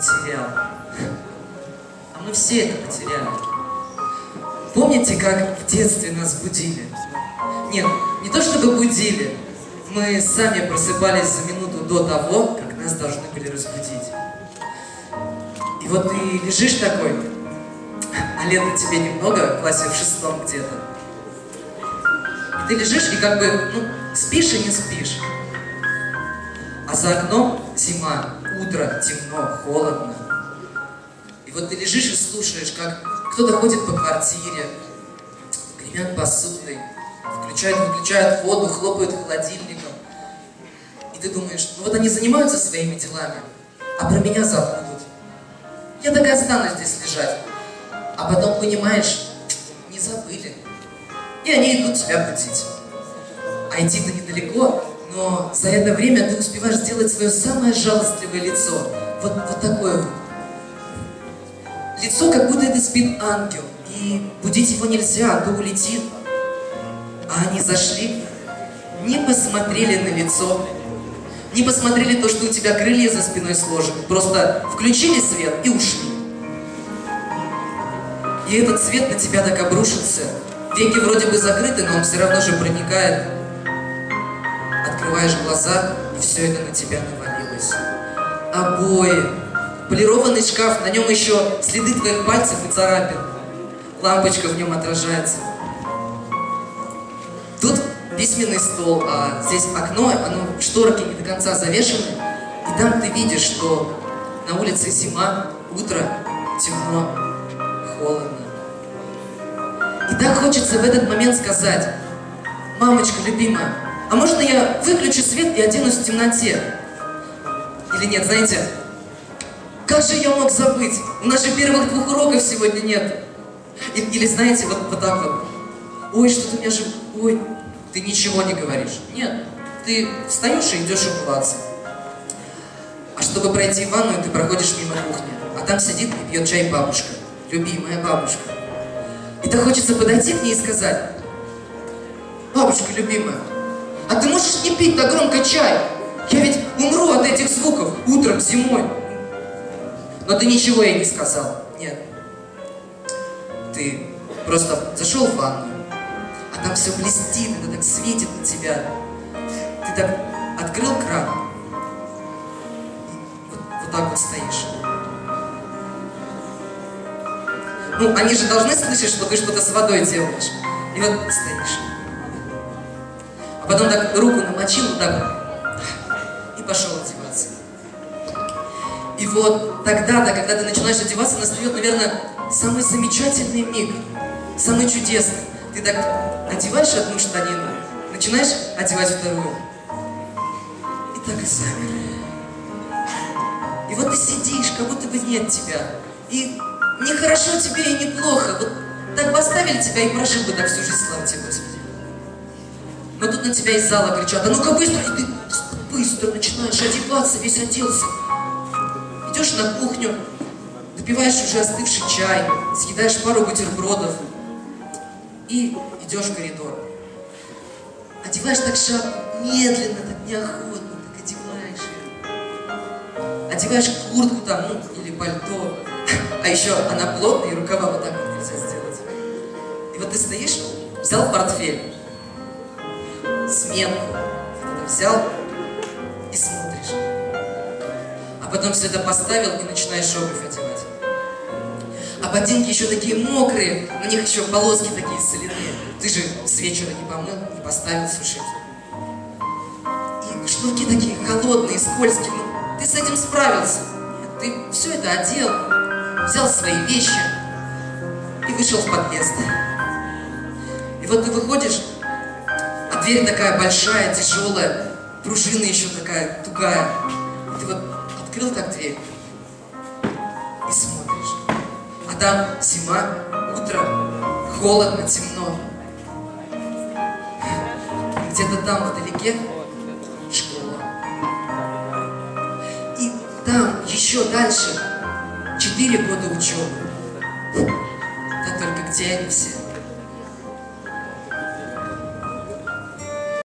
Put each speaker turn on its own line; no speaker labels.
потерял. А мы все это потеряли. Помните, как в детстве нас будили? Нет, не то чтобы будили. Мы сами просыпались за минуту до того, как нас должны были разбудить. И вот ты лежишь такой, а лето тебе немного, в классе в шестом где-то. И ты лежишь и как бы, ну, спишь и не спишь. А за окном зима, утро, темно, холодно. И вот ты лежишь и слушаешь, как кто-то ходит по квартире, гремят посудой, включают, выключают воду, хлопают холодильником. И ты думаешь, ну вот они занимаются своими делами, а про меня забудут. Я так и останусь здесь лежать. А потом понимаешь, не забыли. И они идут тебя будить. А идти-то недалеко, но за это время ты успеваешь сделать свое самое жалостливое лицо. Вот, вот такое вот. Лицо, как будто это спит ангел, и будить его нельзя, а то улетит. А они зашли, не посмотрели на лицо, не посмотрели то, что у тебя крылья за спиной сложены, просто включили свет и ушли. И этот свет на тебя так обрушился. Веки вроде бы закрыты, но он все равно же проникает. Открываешь глаза, и все это на тебя навалилось. Обои, полированный шкаф, на нем еще следы твоих пальцев и царапин. Лампочка в нем отражается. Тут письменный стол, а здесь окно, оно шторки не до конца завешены. И там ты видишь, что на улице зима, утро, темно, холодно. И так хочется в этот момент сказать, мамочка любимая, а можно я выключу свет и оденусь в темноте? Или нет, знаете, как же я мог забыть? У нас же первых двух уроков сегодня нет. Или знаете, вот, вот так вот. Ой, что-то меня же... Ой, ты ничего не говоришь. Нет, ты встаешь и идешь умываться. А чтобы пройти в ванную, ты проходишь мимо кухни. А там сидит и пьет чай бабушка. Любимая бабушка. И так хочется подойти к ней и сказать, бабушка любимая, а ты можешь не пить так громко чай? Я ведь умру от этих звуков утром, зимой. Но ты ничего ей не сказал. Нет. Ты просто зашел в ванную, а там все блестит, это так светит на тебя. Ты так открыл кран, вот, вот так вот стоишь. Ну, они же должны слышать, что ты что-то с водой делаешь. И вот стоишь. Потом так руку намочил, так и пошел одеваться. И вот тогда-то, когда ты начинаешь одеваться, настает, наверное, самый замечательный миг, самый чудесный. Ты так одеваешь одну штанину, начинаешь одевать вторую. И так и замер. И вот ты сидишь, как будто бы нет тебя. И не хорошо тебе и не плохо. Вот так поставили тебя и прожил бы так всю жизнь, слава тебе, Господи. Но тут на тебя из зала кричат, а ну-ка быстро, и ты быстро начинаешь одеваться, весь оделся. Идешь на кухню, допиваешь уже остывший чай, съедаешь пару бутербродов и идешь в коридор. Одеваешь так шапку, медленно, так неохотно, так одеваешь. Одеваешь куртку там, ну, или пальто, а еще она плотная, и рукава вот так вот нельзя сделать. И вот ты стоишь, взял портфель, сменку, это взял и смотришь. А потом все это поставил и начинаешь обувь одевать. А ботинки еще такие мокрые, на них еще полоски такие соляные. Ты же с вечера не помыл, не поставил сушить. И шнурки такие холодные, скользкие. Ну, ты с этим справился. Ты все это одел, взял свои вещи и вышел в подъезд. И вот ты выходишь, дверь такая большая, тяжелая, пружина еще такая тугая. И ты вот открыл так дверь и смотришь. А там зима, утро, холодно, темно. Где-то там вдалеке школа. И там, еще дальше, четыре года учебы. Да только где они все?